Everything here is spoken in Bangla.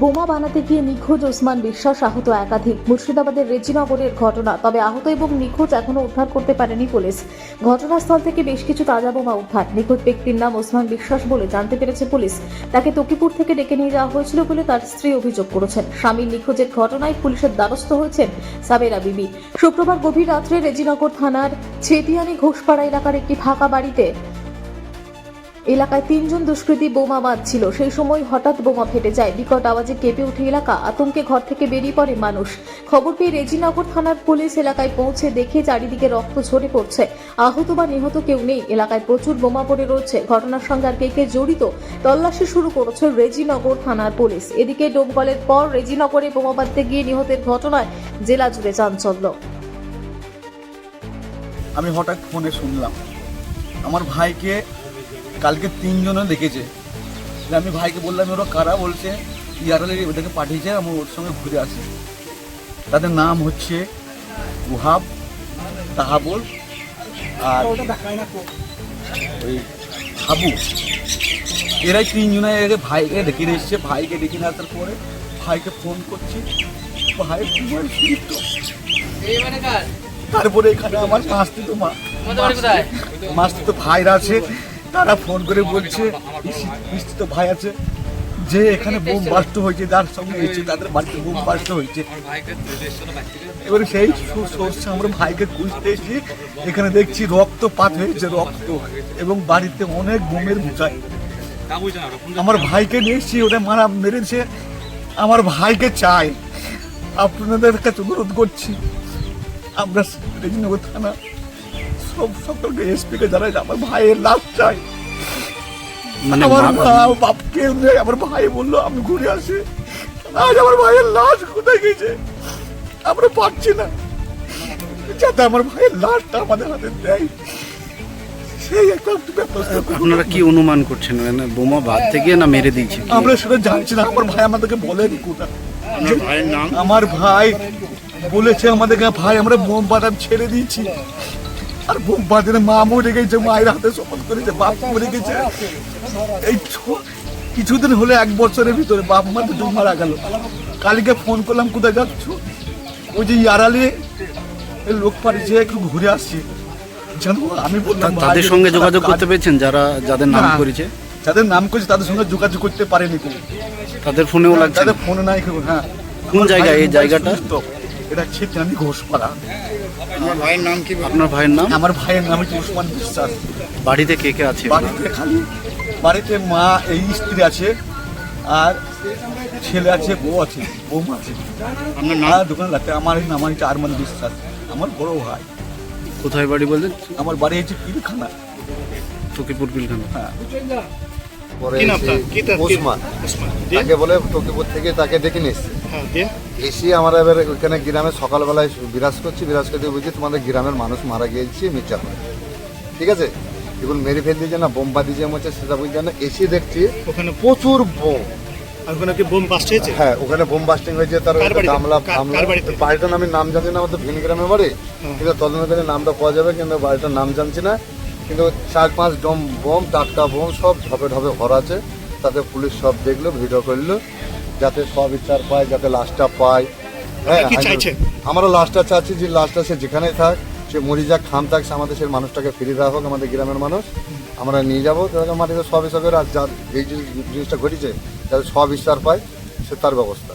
বোমা বানাতে গিয়ে নিখোঁজ ওসমান বিশ্বাস আহত একাধিক। মুর্শিদাবাদের রেজিনগরের ঘটনা, তবে আহত এবং নিখোঁজ এখনও উদ্ধার করতে পারেনি পুলিশ। ঘটনাস্থল থেকে বেশ কিছু তাজা বোমা উদ্ধার। নিখোঁজ ব্যক্তির নাম ওসমান বিশ্বাস বলে জানতে পেরেছে পুলিশ। তাকে তকিপুর থেকে ডেকে নিয়ে যাওয়া হয়েছিল বলে তার স্ত্রী অভিযোগ করেছেন। স্বামীর নিখোঁজের ঘটনায় পুলিশের দ্বারস্থ হয়েছেন সাবেরা বিবি। শুক্রবার গভীর রাত্রে রেজিনগর থানার ছেতিয়ানি ঘোষপাড়া এলাকার একটি ফাঁকা বাড়িতে এলাকায় তিনজন দুষ্কৃতী বোমা বাঁধছিল। সেই সময় হঠাৎ বোমা ফেটে যায়। বিকট আওয়াজে কেঁপে ওঠে এলাকা। আতঙ্কে ঘর থেকে বেরিয়ে পড়ে মানুষ। খবর পেয়ে রেজিনগর থানার পুলিশ এলাকায় পৌঁছে দেখে চারিদিকে রক্ত ঝরে পড়ছে। আহত বা নিহত কেউ নেই। এলাকায় প্রচুর বোমা পড়ে রয়েছে। ঘটনার সঙ্গে আর কে কে জড়িত তল্লাশি শুরু করেছে রেজিনগর থানার পুলিশ। এদিকে ডোমকলের পর রেজিনগরে বোমা বাঁধতে গিয়ে নিহতের ঘটনায় জেলা জুড়ে চাঞ্চল্য। আমি হঠাৎ ফোনে শুনলাম। আমার ভাইকে কালকে তিনজনে দেখেছে। আমি ভাইকে বললাম ওরা কারা? বলছে ইয়ারালে ওদেরকে পাঠিয়েছে আমি ওর সঙ্গে ঘুরে আসি। তাদের নাম হচ্ছে ওহাব তাহাবুল আর ওই হাবু। এরাই তিনজনে এর ভাইকে ডেকে নিয়ে এসছে। ভাইকে ডেকে নিয়ে আসার পরে ভাইকে ফোন করছি। ভাই মোবাইল সুইচ অফ। তারপরে এখানে আমার মাস্তি তো মা মাস্তি তো ভাইরা আছে। তারা ফোন করে বলছে মিষ্টি তো ভাই আছে, যে এখানে বোম বাস্ট হয়েছে, যার সঙ্গে হয়েছে, তাদের বাড়িতে বোম বাস্ট হয়েছে। এবারে সেই সোর্সে আমরা ভাইকে খুঁজতে এসেছি এখানে দেখছি রক্তপাত হয়েছে, রক্ত, এবং বাড়িতে অনেক বোমের বুচাই আমার ভাইকে নিয়ে এসেছি, ওটা মারা মেরেছে, আমার ভাইকে চাই। আপনাদের কাছে অনুরোধ করছি, আমরা থানা সব সকলকে এসপিকে জানাই যে আমার ভাইয়ের লাশ চাই। মানে আমার মা- মা বাপ কেউ নেই আমার ভাই বলল আমি ঘুরে আসি। আজ আমার ভাইয়ের লাশ কোথায় গেছে? আমরা পাচ্ছি না। যাতে আমার ভাইয়ের লাশটা আমাদের হাতে দেয়। আপনারা কি অনুমান করছেন? মানে বোমা বাদ থেকে না মেরে দিয়েছে? আমরা সেটা জানছি না। আমার ভাই আমাদেরকে বলেনি কোথায়। আমার ভাই বলেছে আমাদেরকে ভাই আমরা বোম বাদাম ছেড়ে দিয়েছি। আর বোম বাজারে মা মরে গেছে মায়ের হাতে শপথ করেছে বাপ মরে গেছে। এই কিছুদিন হলে এক বছরের ভিতরে বাপ মা দুটো মারা গেল। কালকে ফোন করলাম কোথায় যাচ্ছ? ওই যে ইয়ারালে লোক পাঠিয়েছে একটু ঘুরে আসছি। জানো আমি বললাম তাদের সঙ্গে যোগাযোগ করতে পেরেছেন যারা যাদের নাম করেছে? যাদের নাম করেছে তাদের সঙ্গে যোগাযোগ করতে পারেনি কেউ। তাদের ফোনেও লাগছে। তাদের ফোনে নাই কেউ হ্যাঁ। কোন জায়গায়? এই জায়গাটা? এটা ছিটানি ঘোষপাড়া আপনার ভাইয়ের নাম কি আপনার ভাইয়ের নাম? আমার ভাইয়ের নাম হচ্ছে উসমান বিশ্বাস। বাড়িতে কে কে আছে? বাড়িতে খালি বাড়িতে মা এই স্ত্রী আছে আর ছেলে আছে বউ আছে বৌমা আছে। আপনার আর দোকান লাগতে আমার নাম হচ্ছে আরমান বিশ্বাস আমার বড় ভাই। কোথায় বাড়ি বললেন? আমার বাড়ি হচ্ছে পিলখানা। ফকিরপুর বিলখানা হ্যাঁ। পরে ওসমান। তাকে বলে টকিপুর থেকে তাকে ডেকে নিয়ে এসছে। এসে আমরা এবার ওইখানে গ্রামে সকালবেলায় বিরাজ করছি। বিরাজ করতে বুঝছি তোমাদের গ্রামের মানুষ মারা গিয়েছে মির্জা ঠিক আছে? এগুলো মেরে ফেল দিয়েছে না বোম বাদি যে হচ্ছে সেটা বুঝছে না এসে দেখছি ওখানে প্রচুর বোম। আর ওখানে কি বোম বাস্ট হয়েছে? হ্যাঁ ওখানে বোম বাস্টিং হয়েছে তার গামলা? বাড়িটার আমি নাম জানি না আমাদের ভিন গ্রামে বাড়ি। কিন্তু তদন্ত নামটা পাওয়া যাবে কিন্তু বাড়িটার নাম জানছি না। কিন্তু চার পাঁচ ডম বোম টাটকা বোম সব ঢপে ঢপে ভরা আছে। তাতে পুলিশ সব দেখল ভিডিও করল যাতে সব ইচ্ছার পায় যাতে লাশটা পায়। হ্যাঁ আমরা লাশটা চাচ্ছি যে লাশটা সে যেখানেই থাক সে মরি যাক খাম থাক সে আমাদের সেই মানুষটাকে ফিরে দেওয়া হোক আমাদের গ্রামের মানুষ। আমরা নিয়ে যাব তাহলে মাটিতে সব হিসাবে আর যা এই জিনিসটা ঘটেছে যাতে সব ইচ্ছার পায় সে তার ব্যবস্থা।